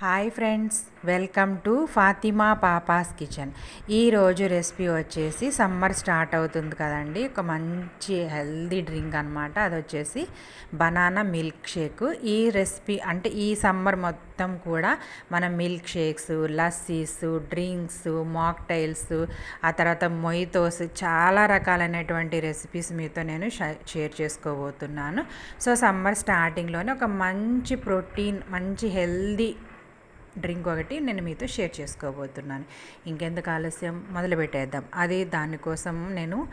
Hi friends welcome to Fatima papa's kitchen ఈరోజు recipe వచ్చేసి summer start అవుతుంది కదండి. ఒక మంచి హెల్దీ డ్రింక్ అనమాట అది వచ్చేసి బనానా మిల్క్ షేక్ ఈ రెసిపీ అంటే ఈ సమ్మర్ మొత్తం కూడా మనం milk shakes lassis drinks mocktails ఆ తర్వాత మొయితోస్ చాలా రకాలైనటువంటి రెసిపీస్ మీతో నేను షేర్ చేసుకోబోతున్నాను. సో సమ్మర్ స్టార్టింగ్లోనే ఒక మంచి ప్రోటీన్ మంచి హెల్దీ డ్రింక్ ఒకటి నేను మీతో షేర్ చేసుకోబోతున్నాను. ఇంకెందుకు ఆలస్యం? మొదలు పెట్టేద్దాం అది దానికోసం నేను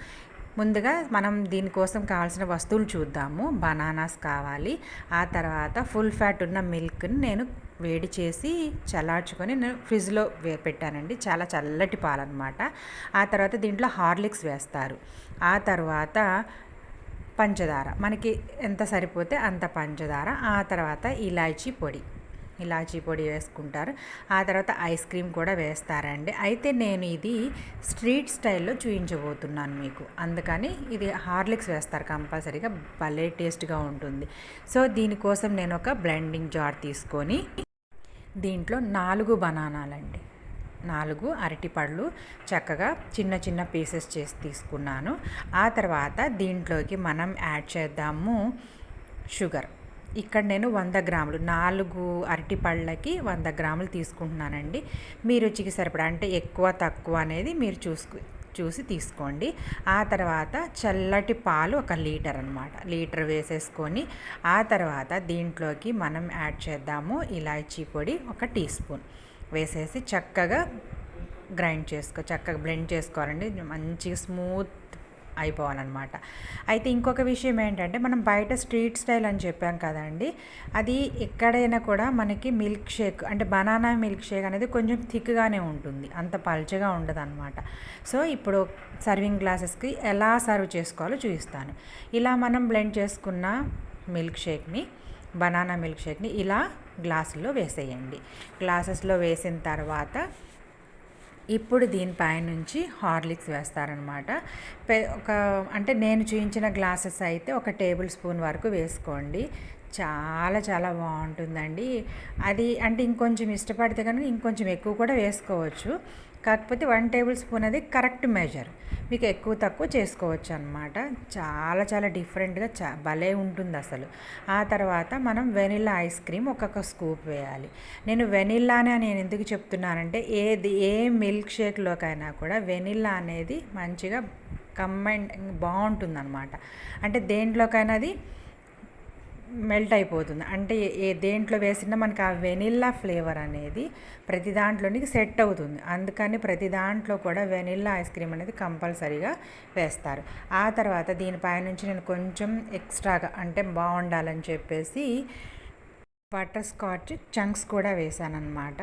ముందుగా మనం దీనికోసం కావాల్సిన వస్తువులు చూద్దాము. బనానాస్ కావాలి. ఆ తర్వాత ఫుల్ ఫ్యాట్ ఉన్న మిల్క్ని నేను వేడి చేసి చల్లార్చుకొని నేను ఫ్రిడ్జ్లో పెట్టానండి. చాలా చల్లటి పాలన్నమాట ఆ తర్వాత దీంట్లో హార్లిక్స్ వేస్తారు. ఆ తర్వాత పంచదార. మనకి ఎంత సరిపోతే అంత పంచదార. ఆ తర్వాత ఇలాచీ పొడి. ఇలాచీ పొడి వేసుకుంటారు. ఆ తర్వాత ఐస్ క్రీమ్ కూడా వేస్తారండి. అయితే నేను ఇది స్ట్రీట్ స్టైల్లో చూపించబోతున్నాను మీకు. అందుకని ఇది హార్లిక్స్ వేస్తారు కంపల్సరీగా. భలే టేస్ట్గా ఉంటుంది. సో దీనికోసం నేను ఒక బ్లెండింగ్ జార్ తీసుకొని దీంట్లో నాలుగు బనానాలండి. నాలుగు అరటిపళ్ళు చక్కగా చిన్న చిన్న పీసెస్ చేసి తీసుకున్నాను. ఆ తర్వాత దీంట్లోకి మనం యాడ్ చేద్దాము షుగర్. ఇక్కడ నేను వంద గ్రాములు నాలుగు అరటి పళ్ళకి వంద గ్రాములు తీసుకుంటున్నానండి. మీ రుచికి సరిపడా అంటే ఎక్కువ తక్కువ అనేది మీరు చూసుకు చూసి తీసుకోండి. ఆ తర్వాత చల్లటి పాలు ఒక లీటర్ అనమాట లీటర్ వేసేసుకొని ఆ తర్వాత దీంట్లోకి మనం యాడ్ చేద్దాము ఇలాచీ పొడి ఒక టీ స్పూన్. వేసేసి చక్కగా గ్రైండ్ చేసుకో చక్కగా బ్లెండ్ చేసుకోవాలండి. మంచిగా స్మూత్ అయిపోవాలన్నమాట. అయితే ఇంకొక విషయం ఏంటంటే మనం బయట స్ట్రీట్ స్టైల్ అని చెప్పాం కదండి అది ఎక్కడైనా కూడా మనకి మిల్క్ షేక్ అంటే బనానా మిల్క్ షేక్ అనేది కొంచెం థిక్గానే ఉంటుంది అంత పల్చగా ఉండదు అనమాట సో ఇప్పుడు సర్వింగ్ గ్లాసెస్కి ఎలా సర్వ్ చేసుకోవాలో చూపిస్తాను. ఇలా మనం బ్లెండ్ చేసుకున్న మిల్క్ షేక్ని బనానా మిల్క్ షేక్ని ఇలా గ్లాసుల్లో వేసేయండి. గ్లాసెస్లో వేసిన తర్వాత ఇప్పుడు దీనిపై నుంచి హార్లిక్స్ వేస్తారనమాట ఒక అంటే నేను చూపించిన గ్లాసెస్ అయితే ఒక టేబుల్ స్పూన్ వరకు వేసుకోండి. చాలా చాలా బాగుంటుందండి. అది అంటే ఇంకొంచెం ఇష్టపడితే కనుక ఇంకొంచెం ఎక్కువ కూడా వేసుకోవచ్చు. కాకపోతే వన్ టేబుల్ స్పూన్ అది కరెక్ట్ మెజర్. మీకు ఎక్కువ తక్కువ చేసుకోవచ్చు అనమాట చాలా చాలా డిఫరెంట్గా చా భలే ఉంటుంది అసలు. ఆ తర్వాత మనం వెనిల్లా ఐస్ క్రీమ్ ఒక్కొక్క స్కూప్ వేయాలి. నేను వెనిల్లానే నేను ఎందుకు చెప్తున్నానంటే ఏది ఏ మిల్క్ షేక్లోకైనా కూడా వెనిల్లా అనేది మంచిగా కంబైన్ బాగుంటుంది అనమాట అంటే దేంట్లోకైనా అది మెల్ట్ అయిపోతుంది. అంటే ఏ దేంట్లో వేసినా మనకి ఆ వెనిల్లా ఫ్లేవర్ అనేది ప్రతి దాంట్లోనికి సెట్ అవుతుంది. అందుకని ప్రతి దాంట్లో కూడా వెనిల్లా ఐస్ క్రీమ్ అనేది కంపల్సరీగా వేస్తారు. ఆ తర్వాత దీనిపై నుంచి నేను కొంచెం ఎక్స్ట్రాగా అంటే బాగుండాలని చెప్పేసి బటర్ స్కాచ్ చంక్స్ కూడా వేసాను అనమాట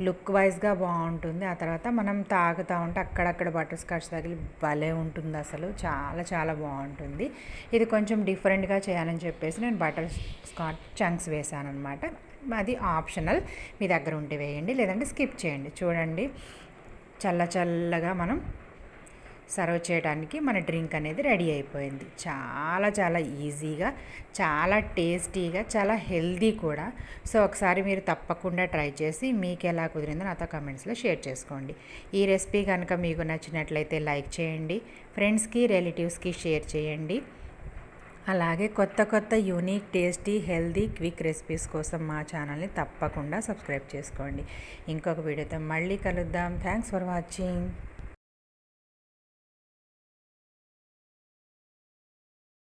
లుక్ వైజ్గా బాగుంటుంది. ఆ తర్వాత మనం తాగుతూ ఉంటే అక్కడక్కడ బటర్ స్కాచ్ తగిలి భలే ఉంటుంది అసలు. చాలా చాలా బాగుంటుంది. ఇది కొంచెం డిఫరెంట్గా చేయాలని చెప్పేసి నేను బటర్ స్కాచ్ చంక్స్ వేసాను అనమాట అది ఆప్షనల్. మీ దగ్గర ఉంటే వేయండి. లేదంటే స్కిప్ చేయండి. చూడండి. చల్ల చల్లగా మనం సర్వ్ చేయడానికి మన డ్రింక్ అనేది రెడీ అయిపోయింది. చాలా చాలా ఈజీగా చాలా టేస్టీగా చాలా హెల్దీ కూడా. సో ఒకసారి మీరు తప్పకుండా ట్రై చేసి మీకు ఎలా కుదిరిందో నాతో కమెంట్స్లో షేర్ చేసుకోండి. ఈ రెసిపీ కనుక మీకు నచ్చినట్లయితే లైక్ చేయండి ఫ్రెండ్స్కి రిలేటివ్స్కి షేర్ చేయండి. అలాగే కొత్త కొత్త unique tasty healthy quick recipes కోసం మా ఛానల్ని తప్పకుండా సబ్స్క్రైబ్ చేసుకోండి. ఇంకొక వీడియోతో మళ్ళీ కలుద్దాం. Thanks for watching.